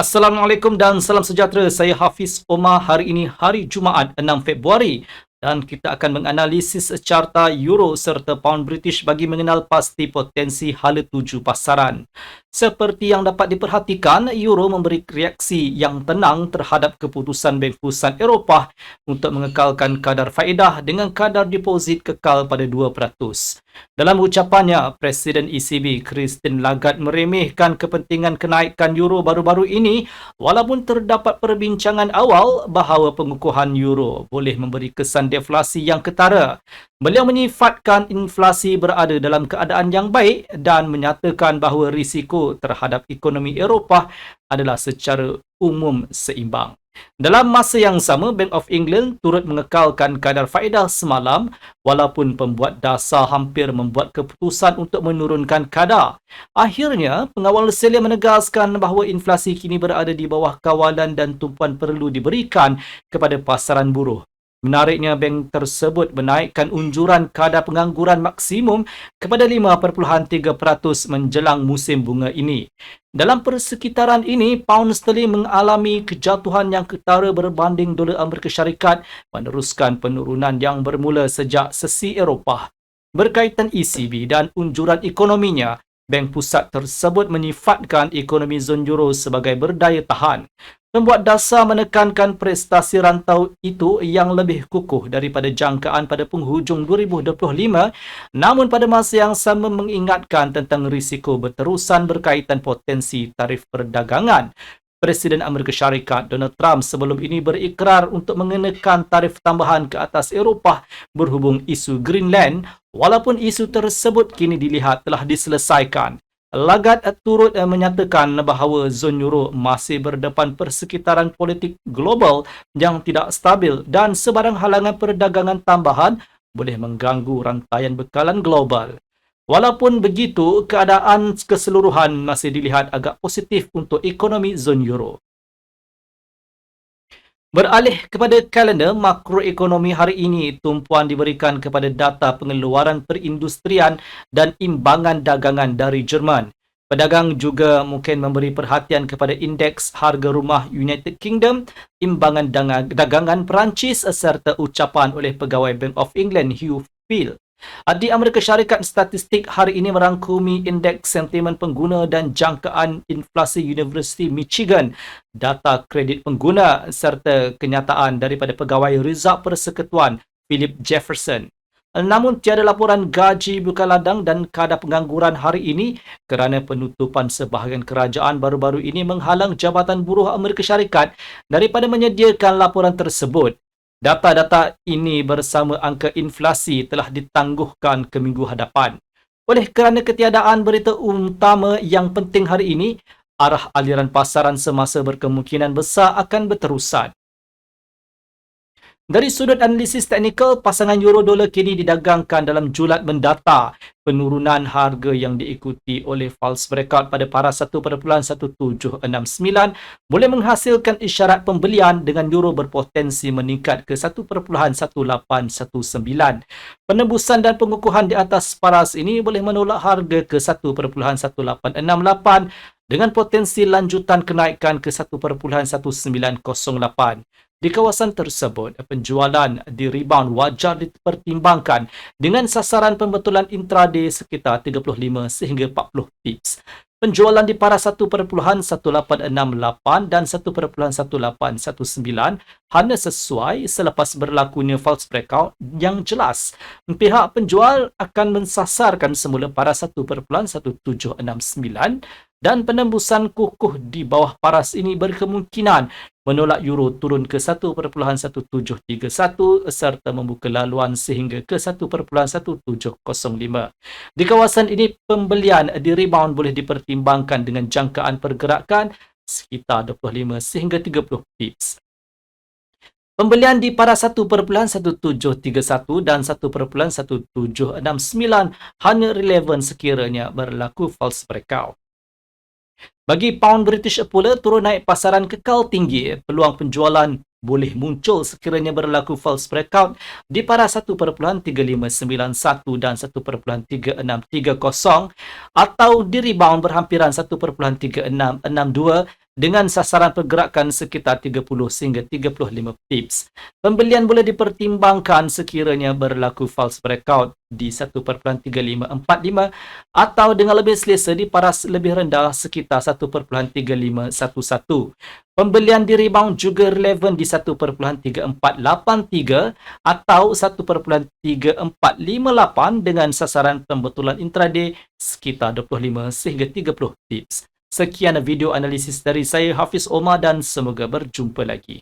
Assalamualaikum dan salam sejahtera. Saya Hafiz Omar. Hari ini hari Jumaat 6 Februari dan kita akan menganalisis carta euro serta pound British bagi mengenal pasti potensi hala tuju pasaran. Seperti yang dapat diperhatikan, euro memberi reaksi yang tenang terhadap keputusan Bank Pusat Eropah untuk mengekalkan kadar faedah dengan kadar deposit kekal pada 2%. Dalam ucapannya, Presiden ECB Christine Lagarde meremehkan kepentingan kenaikan euro baru-baru ini walaupun terdapat perbincangan awal bahawa pengukuhan euro boleh memberi kesan deflasi yang ketara. Beliau menyifatkan inflasi berada dalam keadaan yang baik dan menyatakan bahawa risiko terhadap ekonomi Eropah adalah secara umum seimbang. Dalam masa yang sama, Bank of England turut mengekalkan kadar faedah semalam walaupun pembuat dasar hampir membuat keputusan untuk menurunkan kadar. Akhirnya, pengawal Selia menegaskan bahawa inflasi kini berada di bawah kawalan dan tumpuan perlu diberikan kepada pasaran buruh. Menariknya, bank tersebut menaikkan unjuran kadar pengangguran maksimum kepada 5.3% menjelang musim bunga ini. Dalam persekitaran ini, pound sterling mengalami kejatuhan yang ketara berbanding dolar Amerika Syarikat meneruskan penurunan yang bermula sejak sesi Eropah. Berkaitan ECB dan unjuran ekonominya, Bank Pusat tersebut menyifatkan ekonomi zon euro sebagai berdaya tahan. Pembuat dasar menekankan prestasi rantau itu yang lebih kukuh daripada jangkaan pada penghujung 2025 namun pada masa yang sama mengingatkan tentang risiko berterusan berkaitan potensi tarif perdagangan. Presiden Amerika Syarikat Donald Trump sebelum ini berikrar untuk mengenakan tarif tambahan ke atas Eropah berhubung isu Greenland walaupun isu tersebut kini dilihat telah diselesaikan. Lagarde turut eh, menyatakan bahawa zon euro masih berdepan persekitaran politik global yang tidak stabil dan sebarang halangan perdagangan tambahan boleh mengganggu rantaian bekalan global. Walaupun begitu, keadaan keseluruhan masih dilihat agak positif untuk ekonomi zon euro. Beralih kepada kalender makroekonomi hari ini, tumpuan diberikan kepada data pengeluaran perindustrian dan imbangan dagangan dari Jerman. Pedagang juga mungkin memberi perhatian kepada indeks harga rumah United Kingdom, imbangan dagangan Perancis serta ucapan oleh pegawai Bank of England Hugh Phil. Di Amerika Syarikat, statistik hari ini merangkumi indeks sentimen pengguna dan jangkaan inflasi University Michigan, data kredit pengguna serta kenyataan daripada pegawai Rizal Persekutuan Philip Jefferson. Namun tiada laporan gaji buka ladang dan kadar pengangguran hari ini kerana penutupan sebahagian kerajaan baru-baru ini menghalang Jabatan Buruh Amerika Syarikat daripada menyediakan laporan tersebut. Data-data ini bersama angka inflasi telah ditangguhkan ke minggu hadapan. Oleh kerana ketiadaan berita utama yang penting hari ini, arah aliran pasaran semasa berkemungkinan besar akan berterusan. Dari sudut analisis teknikal, pasangan euro dolar kini didagangkan dalam julat mendata. Penurunan harga yang diikuti oleh false breakout pada paras 1.1769 boleh menghasilkan isyarat pembelian dengan euro berpotensi meningkat ke 1.1819. Penembusan dan pengukuhan di atas paras ini boleh menolak harga ke 1.1868 dengan potensi lanjutan kenaikan ke 1.1908. Di kawasan tersebut, penjualan di rebound wajar dipertimbangkan dengan sasaran pembetulan intraday sekitar 35 sehingga 40 pips. Penjualan di para 1.1868 dan 1.1819 hanya sesuai selepas berlakunya false breakout yang jelas. Pihak penjual akan mensasarkan semula para 1.1769 dan penembusan kukuh di bawah paras ini berkemungkinan menolak euro turun ke 1.1731 serta membuka laluan sehingga ke 1.1705. Di kawasan ini pembelian di rebound boleh dipertimbangkan dengan jangkaan pergerakan sekitar 25 sehingga 30 pips. Pembelian di para 1.1731 dan 1.1769 hanya relevan sekiranya berlaku false breakout. Bagi pound British pula turun naik pasaran kekal tinggi, peluang penjualan boleh muncul sekiranya berlaku false breakout di paras 1.3591 dan 1.3630 atau di rebound berhampiran 1.3662 dengan sasaran pergerakan sekitar 30 sehingga 35 pips. Pembelian boleh dipertimbangkan sekiranya berlaku false breakout di 1.3545 atau dengan lebih selesa di paras lebih rendah sekitar 1.3511. Pembelian di rebound juga relevan di 1.3483 atau 1.3458 dengan sasaran pembetulan intraday sekitar 25 sehingga 30 pips. Sekian video analisis dari saya Hafiz Omar dan semoga berjumpa lagi.